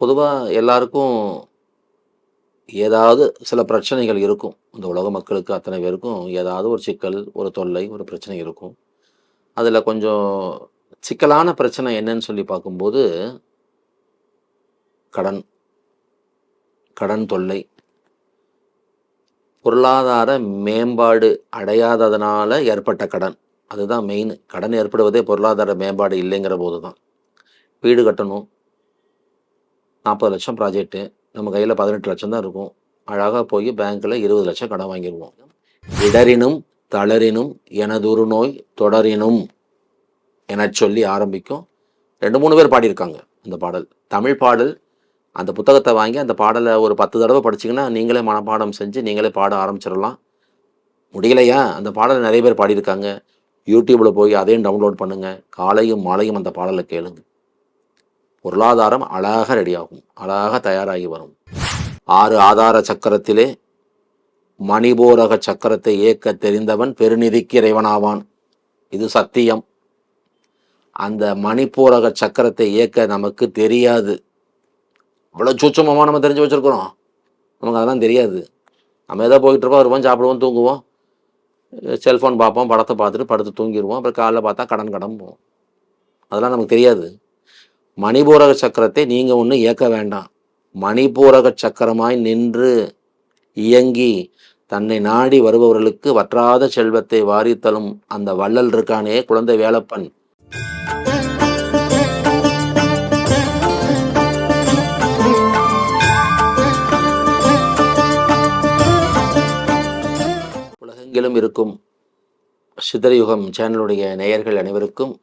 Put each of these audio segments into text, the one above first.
பொதுவாக எல்லாருக்கும் ஏதாவது சில பிரச்சனைகள் இருக்கும். இந்த உலக மக்களுக்கு அத்தனை பேருக்கும் ஏதாவது ஒரு சிக்கல் ஒரு தொல்லை ஒரு பிரச்சனை இருக்கும். அதில் கொஞ்சம் சிக்கலான பிரச்சனை என்னன்னு சொல்லி பார்க்கும்போது கடன் கடன் தொல்லை. பொருளாதார மேம்பாடு அடையாததுனால ஏற்பட்ட கடன். அதுதான் மெயின் கடன் ஏற்படுவதே பொருளாதார மேம்பாடு இல்லைங்கிற போது தான் வீடு கட்டணும் நாற்பது லட்சம் ப்ராஜெக்ட்டு நம்ம கையில் பதினெட்டு லட்சம் தான் இருக்கும். அழகாக போய் பேங்க்கில் இருபது லட்சம் கடன் வாங்கிடுவோம் இடரினும் தளரினும் எனதுரு நோய் தொடரினும் எனச் சொல்லி ஆரம்பிக்கும். ரெண்டு மூணு பேர் பாடியிருக்காங்க அந்த பாடல். தமிழ் பாடல் அந்த புத்தகத்தை வாங்கி அந்த பாடலை ஒரு பத்து தடவை படிச்சிங்கன்னா நீங்களே மனப்பாடம் செஞ்சு நீங்களே பாட ஆரம்பிச்சிடலாம். முடியலையா? அந்த பாடலை நிறைய பேர் பாடியிருக்காங்க. யூடியூப்பில் போய் அதையும் டவுன்லோட் பண்ணுங்கள் காலையும் மாலையும் அந்த பாடலை கேளுங்கள் பொருளாதாரம் அழகாக ரெடியாகும் அழகாக தயாராகி வரும். ஆறு ஆதார சக்கரத்திலே மணிபோரக சக்கரத்தை இயக்க தெரிந்தவன் பெருநிதிக்கு இறைவனாவான். இது சத்தியம். அந்த மணிப்பூரக சக்கரத்தை இயக்க நமக்கு தெரியாது. அவ்வளோ சூட்சமாக நம்ம தெரிஞ்சு வச்சுருக்கிறோம். நமக்கு அதெல்லாம் தெரியாது. நம்ம எதோ போயிட்டு இருப்போம் வருவோம் சாப்பிடுவோம் தூங்குவோம். செல்ஃபோன் பார்ப்போம் படத்தை பார்த்துட்டு படுத்து தூங்கிடுவோம். அப்புறம் காலைல பார்த்தா கடன் கடன் போவோம் அதெல்லாம் நமக்கு தெரியாது. மணிபூரக சக்கரத்தை நீங்கள் ஒன்றும் இயக்க வேண்டாம். மணிபூரக சக்கரமாய் நின்று இயங்கி தன்னை நாடி வருபவர்களுக்கு வற்றாத செல்வத்தை வாரித்தலும் அந்த வள்ளல் இருக்கானே குழந்தை வேலப்பன். உலகெங்கிலும் இருக்கும் சிதறயுகம் சேனலுடைய நேயர்கள் அனைவருக்கும்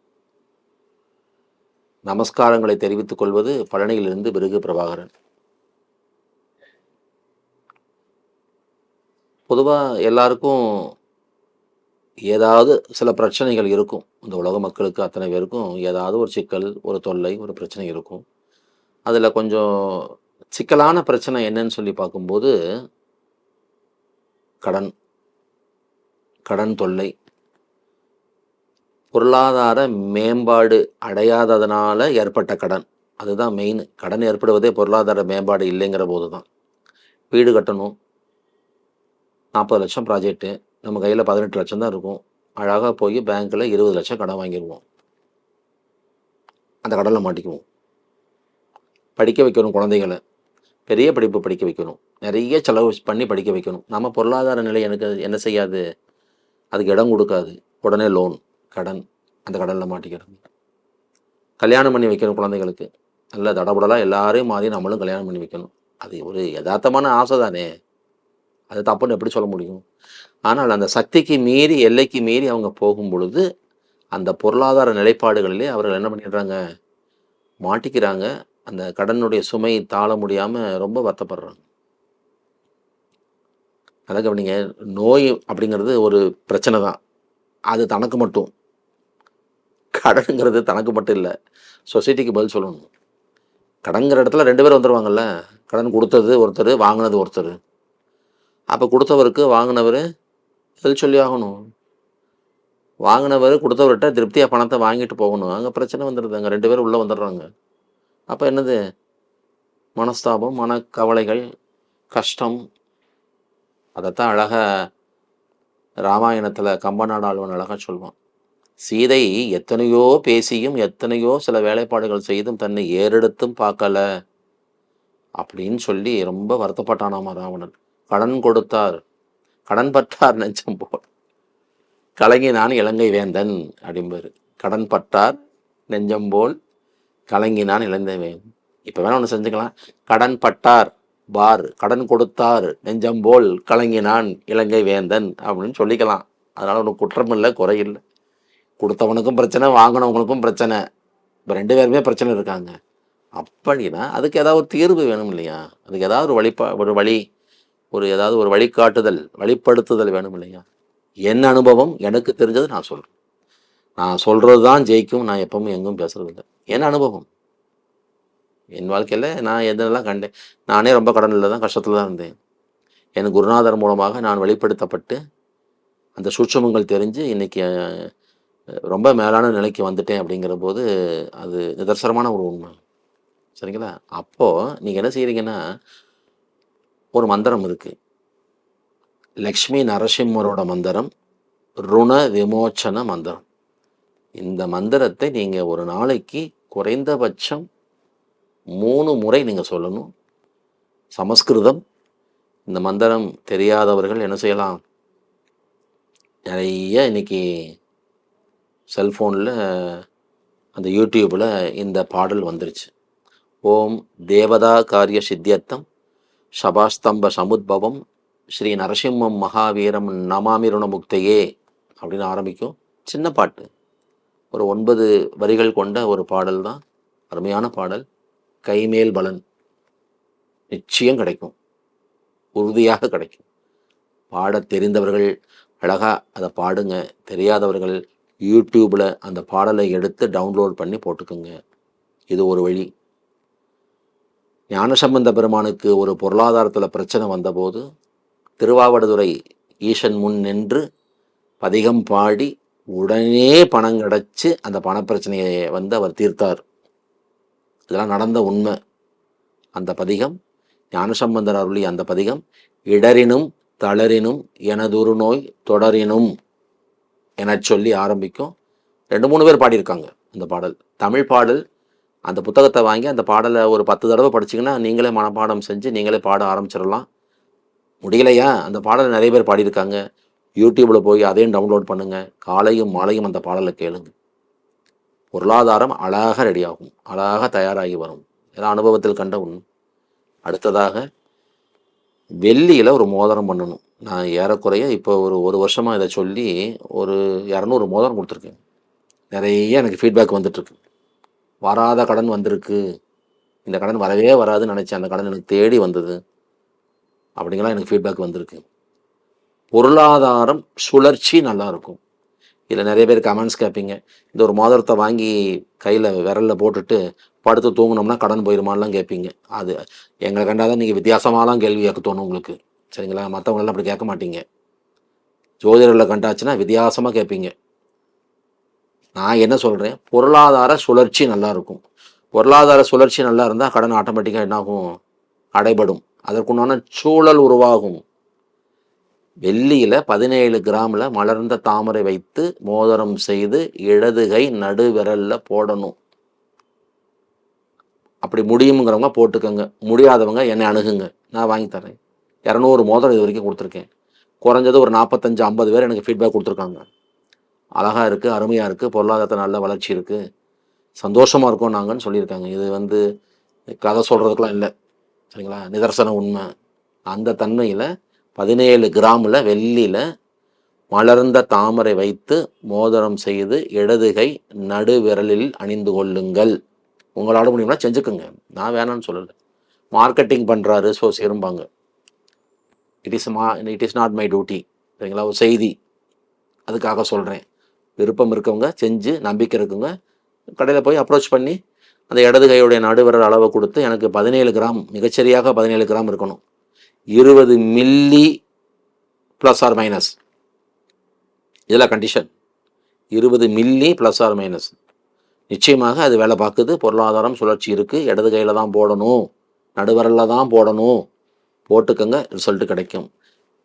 நமஸ்காரங்களை தெரிவித்துக் கொள்வது பழனியிலிருந்து பிருகு பிரபாகரன். பொதுவாக எல்லாருக்கும் ஏதாவது சில பிரச்சனைகள் இருக்கும். இந்த உலக மக்களுக்கு அத்தனை பேருக்கும் ஏதாவது ஒரு சிக்கல் ஒரு தொல்லை ஒரு பிரச்சனை இருக்கும். அதில் கொஞ்சம் சிக்கலான பிரச்சனை என்னன்னு சொல்லி பார்க்கும்போது கடன். கடன் தொல்லை. பொருளாதார மேம்பாடு அடையாததுனால ஏற்பட்ட கடன். அதுதான் மெயின் கடன் ஏற்படுவதே பொருளாதார மேம்பாடு இல்லைங்கிற போது தான் வீடு கட்டணும். நாற்பது லட்சம் ப்ராஜெக்ட்டு நம்ம கையில் பதினெட்டு லட்சம் தான் இருக்கும். அழகாக போய் பேங்க்கில் இருபது லட்சம் கடன் வாங்கிடுவோம் அந்த கடனில் மாட்டிக்குவோம். படிக்க வைக்கணும் குழந்தைகளை. பெரிய படிப்பு படிக்க வைக்கணும். நிறைய செலவு பண்ணி படிக்க வைக்கணும். நம்ம பொருளாதார நிலை எனக்கு என்ன செய்யாது? அதுக்கு இடம் கொடுக்காது. உடனே லோன் கடன் அந்த கடனில் மாட்டிக்கிறது. கல்யாணம் பண்ணி வைக்கணும் குழந்தைகளுக்கு. நல்ல தடபுடலாக எல்லாரையும் மாறி நம்மளும் கல்யாணம் பண்ணி வைக்கணும். அது ஒரு யதார்த்தமான ஆசை தானே. அது தப்புன்னு எப்படி சொல்ல முடியும்? ஆனால் அந்த சக்திக்கு மீறி எல்லைக்கு மீறி அவங்க போகும் பொழுது அந்த பொருளாதார நிலைப்பாடுகளிலே அவர்கள் என்ன பண்ணிடுறாங்க? மாட்டிக்கிறாங்க. அந்த கடனுடைய சுமை தாழ முடியாமல் ரொம்ப வருத்தப்படுறாங்க. அதை கவனிங்க. நோய் அப்படிங்கிறது ஒரு பிரச்சனை தான். அது தனக்கு மட்டும். கடனுங்கிறது தனக்கு மட்டும் இல்லை சொசைட்டிக்கு பதில் சொல்லணும். கடன்கிற இடத்துல ரெண்டு பேரும் வந்துடுவாங்கல்ல கடன் கொடுத்தது ஒருத்தர் வாங்கினது ஒருத்தர். அப்போ கொடுத்தவருக்கு வாங்கினவர் பதில் சொல்லி ஆகணும். வாங்கினவர் கொடுத்தவர்கிட்ட திருப்தியாக பணத்தை வாங்கிட்டு போகணும். அங்கே பிரச்சனை வந்துடுது அங்கே ரெண்டு பேரும் உள்ளே வந்துடுறாங்க. அப்போ என்னது? மனஸ்தாபம் மனக்கவலைகள் கஷ்டம். அதைத்தான் அழகாக ராமாயணத்தில் கம்பநாடாழ்வன் அழகாக சொல்வான். சீதை எத்தனையோ பேசியும் எத்தனையோ சில வேலைப்பாடுகள் செய்தும் தன்னை ஏறெடுத்தும் பார்க்கல. அப்படின்னு சொல்லி ரொம்ப வருத்தப்பட்டானாமா ராவணன் கடன் கொடுத்தார். கடன் பட்டார் நெஞ்சம் போல். கலங்கினான் இலங்கை வேந்தன் அப்படிம்பாரு. கடன் பட்டார் நெஞ்சம் போல் கலங்கினான் இலங்கை வேந்தன். இப்போ வேணா ஒன்று செஞ்சுக்கலாம். கடன் பட்டார் பார். கடன் கொடுத்தார் நெஞ்சம் போல் கலங்கினான் இலங்கை வேந்தன் அப்படின்னு சொல்லிக்கலாம். அதனால ஒன்றும் குற்றம் இல்லை குறையில்லை. கொடுத்தவனுக்கும் பிரச்சனை வாங்கினவங்களுக்கும் பிரச்சனை. இப்போ ரெண்டு பேருமே பிரச்சனை இருக்காங்க. அப்படின்னா அதுக்கு ஏதாவது ஒரு தீர்வு வேணும் இல்லையா? அதுக்கு ஏதாவது ஒரு வழிபா ஒரு வழி ஒரு ஏதாவது ஒரு வழிகாட்டுதல் வழிப்படுத்துதல் வேணும் இல்லையா? என் அனுபவம்? எனக்கு தெரிஞ்சது நான் சொல்கிறேன் நான் சொல்கிறது தான் ஜெயிக்கும். நான் எப்பவும் எங்கும் பேசுறது இல்லை என் அனுபவம்? என் வாழ்க்கையில் நான் எதெல்லாம் கண்டேன் நானே ரொம்ப கடனில் தான் கஷ்டத்தில் தான் இருந்தேன். என் குருநாதர் மூலமாக நான் வெளிப்படுத்தப்பட்டு அந்த சூட்சமங்கள் தெரிஞ்சு இன்றைக்கி ரொம்ப மேலான நிலைக்கு வந்துட்டேன் அப்படிங்கிற போது அது நிதர்சனமான ஒரு உண்மை. சரிங்களா? அப்போது நீங்கள் என்ன செய்கிறீங்கன்னா ஒரு மந்திரம் இருக்குது லக்ஷ்மி நரசிம்மரோட மந்திரம் ருண விமோச்சன மந்திரம். இந்த மந்திரத்தை நீங்கள் ஒரு நாளைக்கு குறைந்தபட்சம் மூணு முறை நீங்கள் சொல்லணும். சமஸ்கிருதம் இந்த மந்திரம் தெரியாதவர்கள் என்ன செய்யலாம்? நிறைய இன்னைக்கு செல்ஃபோனில் அந்த யூடியூப்பில் இந்த பாடல் வந்துருச்சு. ஓம் தேவதா காரிய சித்தியர்த்தம் சபாஸ்தம்ப சமுத்பவம் ஸ்ரீ நரசிம்மம் மகாவீரம் நமாமிருண முக்தையே அப்படின்னு ஆரம்பிக்கும். சின்ன பாட்டு. ஒரு ஒன்பது வரிகள் கொண்ட ஒரு பாடல் தான். அருமையான பாடல். கைமேல் பலன் நிச்சயம் கிடைக்கும். உறுதியாக கிடைக்கும். பாட தெரிந்தவர்கள் அழகாக அதை பாடுங்க. தெரியாதவர்கள் யூடியூப்பில் அந்த பாடலை எடுத்து டவுன்லோட் பண்ணி போட்டுக்குங்க. இது ஒரு வழி. ஞானசம்பந்த பெருமானுக்கு ஒரு பொருளாதாரத்தில் பிரச்சனை வந்தபோது திருவாவடுதுறை ஈசன் முன் நின்று பதிகம் பாடி உடனே பணம் கிடச்சி அந்த பணப்பிரச்சனையை வந்து அவர் தீர்த்தார். இதெல்லாம் நடந்த உண்மை. அந்த பதிகம் ஞானசம்பந்தர் அருளி அந்த பதிகம் இடரினும் தளரினும் எனதொரு நோய் தொடரினும் என சொல்லி ஆரம்பிக்கும். ரெண்டு மூணு பேர் பாடியிருக்காங்க அந்த பாடல். தமிழ் பாடல் அந்த புத்தகத்தை வாங்கி அந்த பாடலை ஒரு பத்து தடவை படிச்சிங்கன்னா நீங்களே மனப்பாடம் செஞ்சு நீங்களே பாட ஆரம்பிச்சிடலாம். முடியலையா? அந்த பாடலை நிறைய பேர் பாடியிருக்காங்க. யூடியூப்பில் போய் அதையும் டவுன்லோட் பண்ணுங்கள் காலையும் மாலையும் அந்த பாடலை கேளுங்க. பொருளாதாரம் அழகாக ரெடியாகும் அழகாக தயாராகி வரும். இதெல்லாம் அனுபவத்தில் கண்ட ஒன்று அடுத்ததாக வெள்ளியில் ஒரு மோதிரம் பண்ணணும். நான் ஏறக்குறைய இப்போ ஒரு ஒரு வருஷமாக இதை சொல்லி ஒரு இரநூறு மோதிரம் கொடுத்துருக்கேன். நிறைய எனக்கு ஃபீட்பேக் வந்துட்டுருக்கு. வராத கடன் வந்திருக்கு. இந்த கடன் வரவே வராதுன்னு நினச்சேன். அந்த கடன் எனக்கு தேடி வந்தது. அப்படிங்கலாம் எனக்கு ஃபீட்பேக் வந்திருக்கு. பொருளாதாரம் சுழற்சி நல்லாயிருக்கும் இதில் நிறைய பேர் கமெண்ட்ஸ் கேட்பீங்க இந்த ஒரு மோதிரத்தை வாங்கி கையில் விரலில் போட்டுட்டு படுத்து தூங்கினோம்னா கடன் போயிருமான்லாம் கேட்பீங்க. அது எங்களை கண்டாதான் நீங்கள் வித்தியாசமாலாம் கேள்வி கேட்க தோணும் உங்களுக்கு. சரிங்களா? மற்றவங்களெல்லாம் அப்படி கேட்க மாட்டீங்க. ஜோதிடர்களை கண்டாச்சுன்னா வித்தியாசமாக கேட்பீங்க. நான் என்ன சொல்கிறேன் பொருளாதார சுழற்சி நல்லா இருக்கும் பொருளாதார சுழற்சி நல்லா இருந்தால் கடன் ஆட்டோமேட்டிக்காக என்னாகும்? அடைபடும். அதற்குண்டான சூழல் உருவாகும். வெள்ளியில் பதினேழு கிராமில் மலர்ந்த தாமரை வைத்து மோதிரம் செய்து இடதுகை நடுவிரலில் நடு போடணும். அப்படி முடியுங்கிறவங்க போட்டுக்கோங்க. முடியாதவங்க என்னை அணுகுங்க. நான் வாங்கி தரேன் இரநூறு மோதிரம் இது வரைக்கும் கொடுத்துருக்கேன். குறைஞ்சது ஒரு நாற்பத்தஞ்சு ஐம்பது பேர் எனக்கு ஃபீட்பேக் கொடுத்துருக்காங்க. அழகாக இருக்குது அருமையாக இருக்குது பொருளாதாரத்தை நல்ல வளர்ச்சி இருக்குது சந்தோஷமாக இருக்கோம் நாங்கன்னு சொல்லியிருக்காங்க. இது வந்து கதை சொல்கிறதுக்கெலாம் இல்லை. சரிங்களா? நிதர்சன உண்மை. அந்த தன்மையில் பதினேழு கிராமில் வெள்ளியில் மலர்ந்த தாமரை வைத்து மோதிரம் செய்து இடதுகை நடுவிரலில் நடு விரலில் அணிந்து கொள்ளுங்கள். உங்களால் முடியும்னா செஞ்சுக்கோங்க. நான் வேணாம்னு சொல்லலை. மார்க்கெட்டிங் பண்ணுறாரு ஸோ சேரும்பாங்க. இட் இஸ் மா it is not my duty சரிங்களா? ஒரு செய்தி. அதுக்காக சொல்கிறேன் விருப்பம் இருக்கவங்க செஞ்சு நம்பிக்கை இருக்குங்க கடையில் போய் அப்ரோச் பண்ணி அந்த இடது கையுடைய நடுவிரல் அளவை கொடுத்து எனக்கு பதினேழு கிராம் மிகச்சரியாக பதினேழு கிராம் இருக்கணும். இருபது மில்லி ப்ளஸ் ஆர் மைனஸ் இதில் கண்டிஷன் இருபது மில்லி ப்ளஸ் ஆர் மைனஸ் நிச்சயமாக அது வேலை பார்க்குது. பொருளாதாரம் சுழற்சி இருக்குது இடது கையில் தான் போடணும். நடுவரில் தான் போடணும். போட்டுக்கோங்க. ரிசல்ட் கிடைக்கும்.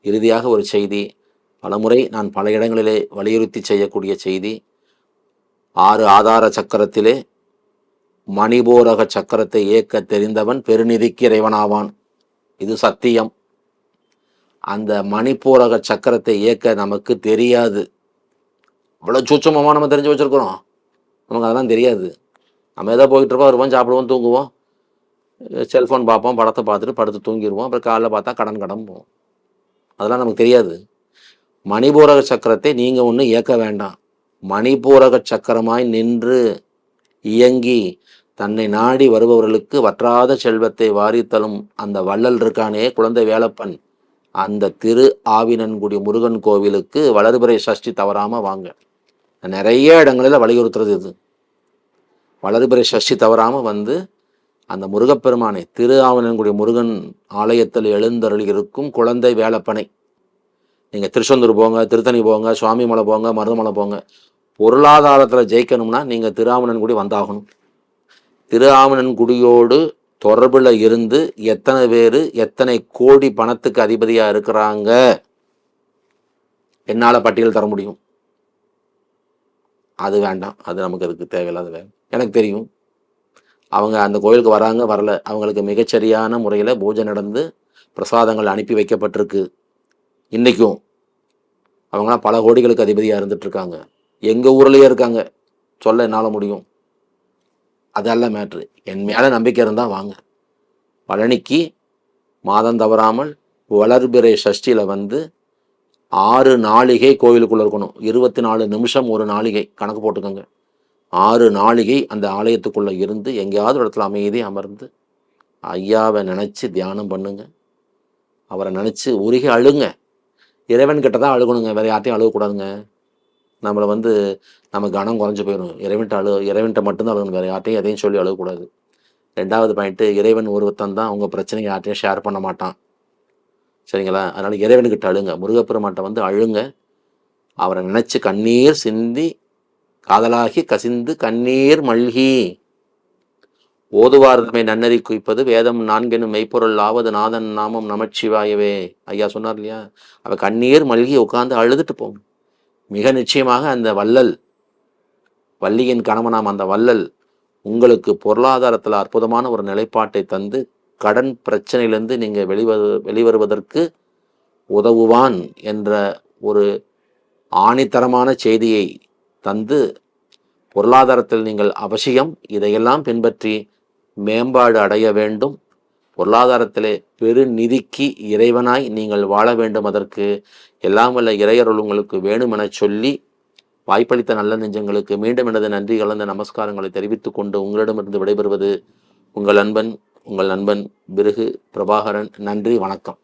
இறுதியாக ஒரு செய்தி. பலமுறை நான் பல இடங்களிலே வலியுறுத்தி செய்யக்கூடிய செய்தி. ஆறு ஆதார சக்கரத்திலே மணிபோரக சக்கரத்தை இயக்க தெரிந்தவன் பெருநிதிக்கு இறைவனாவான். இது சத்தியம். அந்த மணிபோரக சக்கரத்தை இயக்க நமக்கு தெரியாது. அவ்வளோ சூட்சமாக நம்ம தெரிஞ்சு வச்சுருக்குறோம். நமக்கு அதெல்லாம் தெரியாது. நம்ம ஏதோ போயிட்டு இருப்போம் வருவோம் சாப்பிடுவோம் தூங்குவோம். செல்ஃபோன் பார்ப்போம் படத்தை பார்த்துட்டு படுத்து தூங்கிடுவோம் அப்புறம் காலைல பார்த்தா கடன் கடன் போவோம் அதெல்லாம் நமக்கு தெரியாது. மணிபூரக சக்கரத்தை நீங்கள் ஒன்றும் இயக்க வேண்டாம். மணிபூரக சக்கரமாய் நின்று இயங்கி தன்னை நாடி வருபவர்களுக்கு வற்றாத செல்வத்தை வாரித்தலும் அந்த வள்ளல் இருக்கானே குழந்தை வேலப்பன். அந்த திரு ஆவினன்குடி முருகன் கோவிலுக்கு வளர்பிறை சஷ்டி தவறாமல் வாங்க. நிறைய இடங்களில் வலியுறுத்துறது இது. வளர்பிறை சஷ்டி தவறாமல் வந்து அந்த முருகப்பெருமானை திரு ஆவினன்குடி முருகன் ஆலயத்தில் எழுந்தருளி இருக்கும் குழந்தை வேலப்பனை. நீங்கள் திருச்செந்தூர் போங்க திருத்தணி போங்க சுவாமிமலை போங்க மருதமலை போங்க. பொருளாதாரத்தில் ஜெயிக்கணும்னா நீங்கள் திருஆவணன்குடி வந்தாகணும். திருஆவணன்குடியோடு தொடர்பில் இருந்து எத்தனை பேர் எத்தனை கோடி பணத்துக்கு அதிபதியாக இருக்கிறாங்க? என்னால் பட்டியல் தர முடியும். அது வேண்டாம். அது நமக்கு அதுக்கு தேவையில்லாத வேலை. எனக்கு தெரியும். அவங்க அந்த கோயிலுக்கு வராங்க வரல. அவங்களுக்கு மிகச்சரியான முறையில் பூஜை நடந்து பிரசாதங்கள் அனுப்பி வைக்கப்பட்டிருக்கு. இன்றைக்கும் அவங்களாம் பல கோடிகளுக்கு அதிபதியாக இருந்துகிட்ருக்காங்க எங்கள் ஊர்லேயே இருக்காங்க. சொல்ல என்னால் முடியும். அதல்ல மேட்ரு. என் மேலே நம்பிக்கை இருந்தால் வாங்க. பழனிக்கு மாதம் தவறாமல் வளர்பிறை சஷ்டியில் வந்து ஆறு நாளிகை கோவிலுக்குள்ளே இருக்கணும். இருபத்தி நாலு நிமிஷம் ஒரு நாளிகை. கணக்கு போட்டுக்கோங்க. ஆறு நாளிகை அந்த ஆலயத்துக்குள்ளே இருந்து எங்கேயாவது இடத்துல அமைதி அமர்ந்து ஐயாவை நினச்சி தியானம் பண்ணுங்க. அவரை நினச்சி உருகி அழுங்க. இறைவன் கிட்ட தான் அழுகணுங்க. வேற யார்ட்டையும் அழுகக்கூடாதுங்க. நம்மளை வந்து நம்ம கனம் குறைஞ்சி போயிடும் இறைவன்ட்ட அழு இறைவன்ட்ட மட்டும்தான் அழுகணும். வேற யார்ட்டையும் எதையும் சொல்லி அழுகக்கூடாது. ரெண்டாவது பாயிண்ட்டு இறைவன் ஒருத்தன் தான் உங்கள் பிரச்சனையை யார்ட்டையும் ஷேர் பண்ண மாட்டான். சரிங்களா? அதனால் இறைவனுக்கிட்ட அழுங்க. முருகப்பெருமான்ட்ட வந்து அழுங்க. அவரை நினச்சி கண்ணீர் சிந்தி காதலாகி கசிந்து கண்ணீர் மல்கி. ஓதுவார்தமை நன்னறி குவிப்பது வேதம் நான்கெனும் மெய்ப்பொருள் ஆவது நாதன் நாமம் நமச்சிவாயவே. ஐயா சொன்னார் இல்லையா? அவள் கண்ணீர் மல்கி உட்காந்து அழுதுட்டு போகும் மிக நிச்சயமாக அந்த வள்ளல் வள்ளியின் கணவனாம் அந்த வள்ளல் உங்களுக்கு பொருளாதாரத்தில் அற்புதமான ஒரு நிலைப்பாட்டை தந்து கடன் பிரச்சனையிலிருந்து நீங்கள் வெளிவரு வெளிவருவதற்கு உதவுவான் என்ற ஒரு ஆணித்தரமான செய்தியை தந்து பொருளாதாரத்தில் நீங்கள் அவசியம் இதையெல்லாம் பின்பற்றி மேம்பாடு அடைய வேண்டும். பொருளாதாரத்திலே பெருநிதிக்கு இறைவனாய் நீங்கள் வாழ வேண்டும். அதற்கு எல்லாம் வல்ல இறையருள் உங்களுக்கு வேணுமெனச் சொல்லி வாய்ப்பளித்த நல்ல நெஞ்சங்களுக்கு மீண்டும் எனது நன்றி கலந்த நமஸ்காரங்களை தெரிவித்துக் கொண்டு உங்களிடமிருந்து விடைபெறுவது உங்கள் அன்பன் உங்கள் நண்பன் பிருகு பிரபாகரன். நன்றி வணக்கம்.